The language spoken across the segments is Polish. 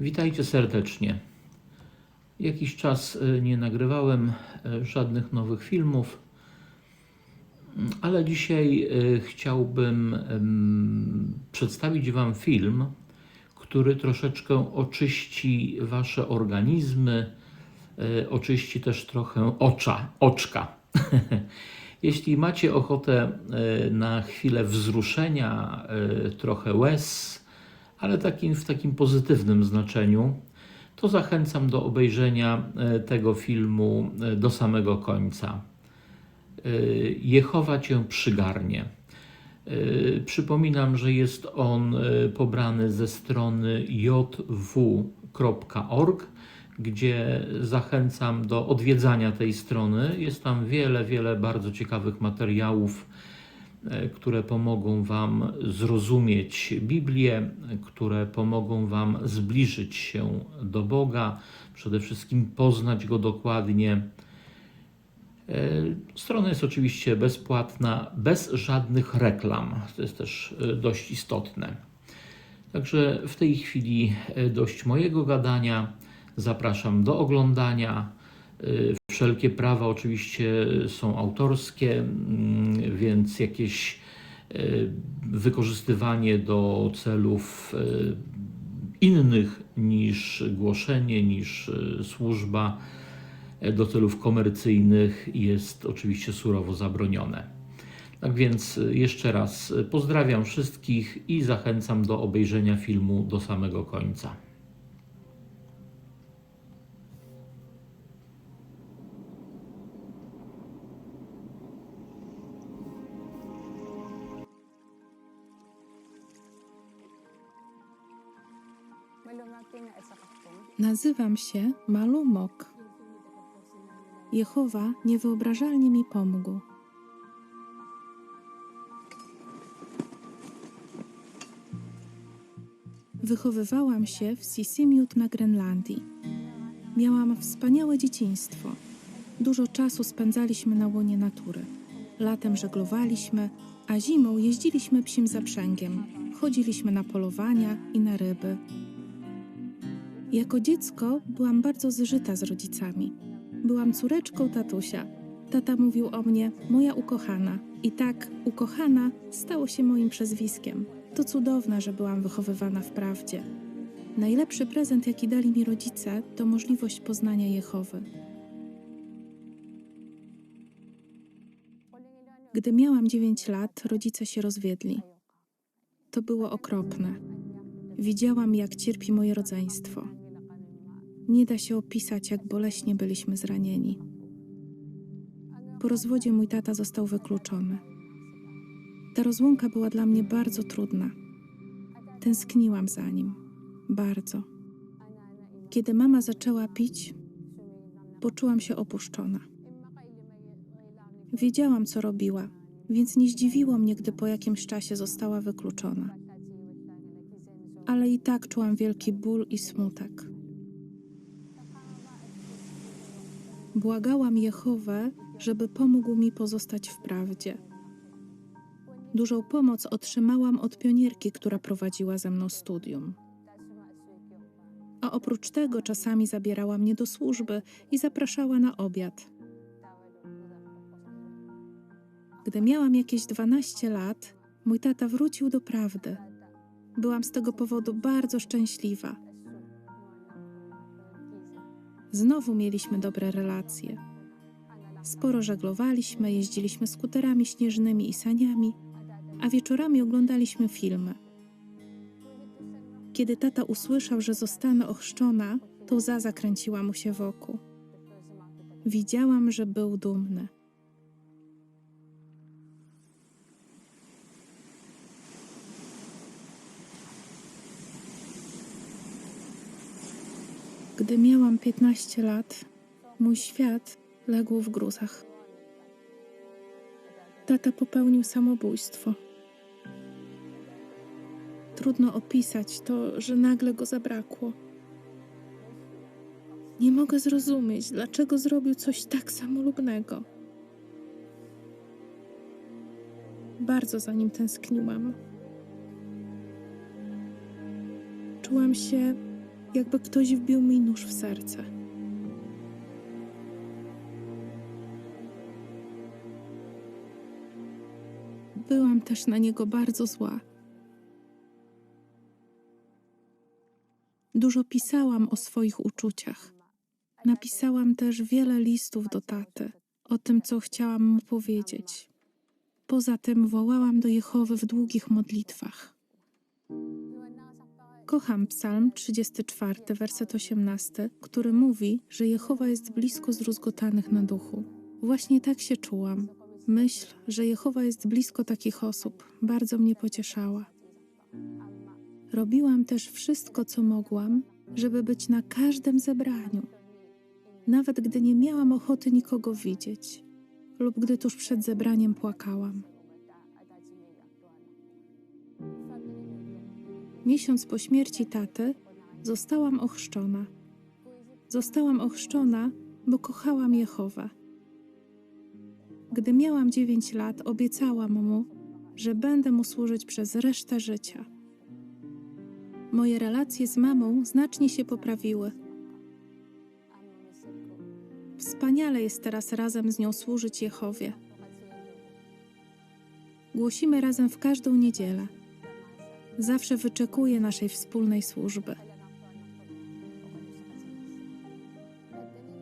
Witajcie serdecznie. Jakiś czas e, nie nagrywałem e, żadnych nowych filmów, ale dzisiaj e, chciałbym przedstawić Wam film, który troszeczkę oczyści Wasze organizmy, oczyści też trochę ocza, oczka. Jeśli macie ochotę na chwilę wzruszenia, trochę łez, ale takim, w takim pozytywnym znaczeniu, to zachęcam do obejrzenia e, tego filmu e, do samego końca. E, Jehowa cię przygarnie. Przypominam, że jest on pobrany ze strony jw.org, gdzie zachęcam do odwiedzania tej strony. Jest tam wiele, wiele bardzo ciekawych materiałów, które pomogą Wam zrozumieć Biblię, które pomogą Wam zbliżyć się do Boga, przede wszystkim poznać Go dokładnie. E, Strona jest oczywiście bezpłatna, bez żadnych reklam. To jest też e, dość istotne. Także w tej chwili e, dość mojego gadania. Zapraszam do oglądania. Wszelkie prawa oczywiście są autorskie, mm, więc jakieś e, wykorzystywanie do celów e, innych niż głoszenie, niż e, służba do celów komercyjnych jest oczywiście surowo zabronione. Tak więc jeszcze raz pozdrawiam wszystkich i zachęcam do obejrzenia filmu do samego końca. Nazywam się Malumok. Jehowa niewyobrażalnie mi pomógł. Wychowywałam się w Sisimiut na Grenlandii. Miałam wspaniałe dzieciństwo. Dużo czasu spędzaliśmy na łonie natury. Latem żeglowaliśmy, a zimą jeździliśmy psim zaprzęgiem. Chodziliśmy na polowania i na ryby. Jako dziecko byłam bardzo zżyta z rodzicami. Byłam córeczką tatusia. Tata mówił o mnie moja ukochana. I tak ukochana stało się moim przezwiskiem. To cudowne, że byłam wychowywana w prawdzie. Najlepszy prezent, jaki dali mi rodzice, to możliwość poznania Jehowy. Gdy miałam 9 lat, rodzice się rozwiedli. To było okropne. Widziałam, jak cierpi moje rodzeństwo. Nie da się opisać, jak boleśnie byliśmy zranieni. Po rozwodzie mój tata został wykluczony. Ta rozłąka była dla mnie bardzo trudna. Tęskniłam za nim. Bardzo. Kiedy mama zaczęła pić, poczułam się opuszczona. Wiedziałam, co robiła, więc nie zdziwiło mnie, gdy po jakimś czasie została wykluczona. Ale i tak czułam wielki ból i smutek. Błagałam Jehowę, żeby pomógł mi pozostać w prawdzie. Dużą pomoc otrzymałam od pionierki, która prowadziła ze mną studium. A oprócz tego czasami zabierała mnie do służby i zapraszała na obiad. Gdy miałam jakieś 12 lat, mój tata wrócił do prawdy. Byłam z tego powodu bardzo szczęśliwa. Znowu mieliśmy dobre relacje. Sporo żeglowaliśmy, jeździliśmy skuterami śnieżnymi i saniami, a wieczorami oglądaliśmy filmy. Kiedy tata usłyszał, że zostanę ochrzczona, to łza zakręciła mu się wokół. Widziałam, że był dumny. Gdy miałam 15 lat, mój świat legł w gruzach. Tata popełnił samobójstwo. Trudno opisać to, że nagle go zabrakło. Nie mogę zrozumieć, dlaczego zrobił coś tak samolubnego. Bardzo za nim tęskniłam. Czułam się jakby ktoś wbił mi nóż w serce. Byłam też na niego bardzo zła. Dużo pisałam o swoich uczuciach. Napisałam też wiele listów do taty o tym, co chciałam mu powiedzieć. Poza tym wołałam do Jehowy w długich modlitwach. Kocham Psalm 34, werset 18, który mówi, że Jehowa jest blisko zrozgotanych na duchu. Właśnie tak się czułam. Myśl, że Jehowa jest blisko takich osób, bardzo mnie pocieszała. Robiłam też wszystko, co mogłam, żeby być na każdym zebraniu. Nawet gdy nie miałam ochoty nikogo widzieć, lub gdy tuż przed zebraniem płakałam. Miesiąc po śmierci taty zostałam ochrzczona. Zostałam ochrzczona, bo kochałam Jehowę. Gdy miałam dziewięć lat, obiecałam mu, że będę mu służyć przez resztę życia. Moje relacje z mamą znacznie się poprawiły. Wspaniale jest teraz razem z nią służyć Jehowie. Głosimy razem w każdą niedzielę. Zawsze wyczekuję naszej wspólnej służby.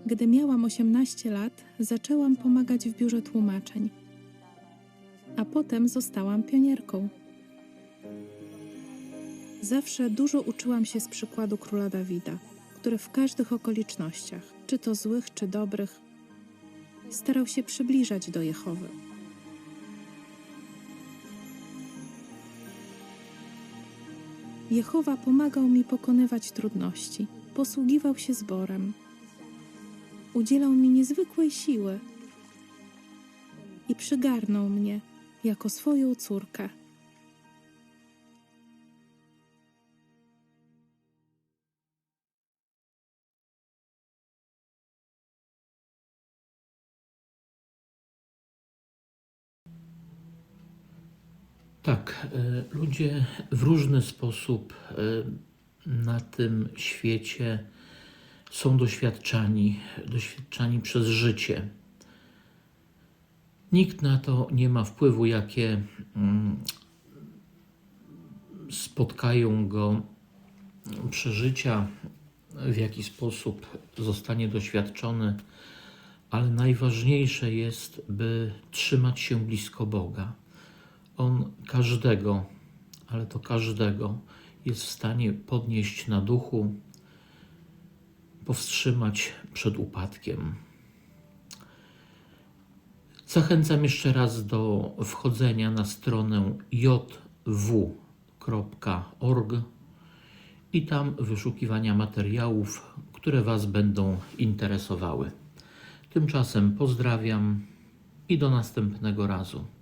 Gdy miałam 18 lat, zaczęłam pomagać w biurze tłumaczeń, a potem zostałam pionierką. Zawsze dużo uczyłam się z przykładu króla Dawida, który w każdych okolicznościach, czy to złych, czy dobrych, starał się przybliżać do Jehowy. Jehowa pomagał mi pokonywać trudności, posługiwał się zborem, udzielał mi niezwykłej siły i przygarnął mnie jako swoją córkę. Tak, e, ludzie w różny sposób e, na tym świecie są doświadczani, doświadczani przez życie. Nikt na to nie ma wpływu, jakie mm, spotkają go przeżycia, w jaki sposób zostanie doświadczony, ale najważniejsze jest, by trzymać się blisko Boga. On każdego, ale to każdego jest w stanie podnieść na duchu, powstrzymać przed upadkiem. Zachęcam jeszcze raz do wchodzenia na stronę jw.org i tam wyszukiwania materiałów, które Was będą interesowały. Tymczasem pozdrawiam i do następnego razu.